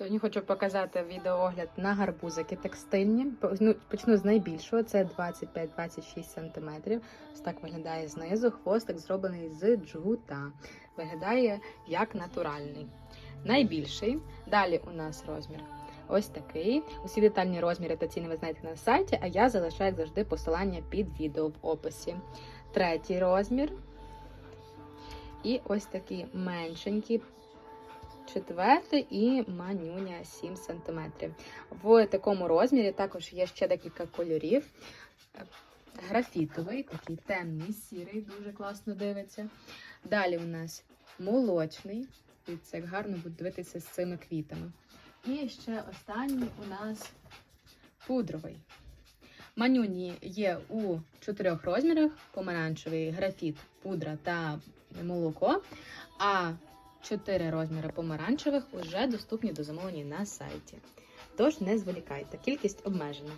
Сьогодні хочу показати відеоогляд на гарбузики текстильні. Ну, Почну з найбільшого, це 25-26 см. Ось так виглядає знизу. Хвостик зроблений з джгута. Виглядає як натуральний. Найбільший. Далі у нас розмір. Ось такий. Усі детальні розміри та ціни ви знаєте на сайті, а я залишаю, як завжди, посилання під відео в описі. Третій розмір. І ось такі меншенькі четвертий і манюня 7 см. В такому розмірі також є ще декілька кольорів. Графітовий, такий темний, сірий, дуже класно дивиться. Далі у нас молочний. Дивіться, як гарно буде дивитися з цими квітами. І ще останній у нас пудровий. Манюні є у чотирьох розмірах: помаранчевий, графіт, пудра та молоко. А чотири розміри помаранчевих уже доступні до замовлення на сайті. Тож не зволікайте, кількість обмежена.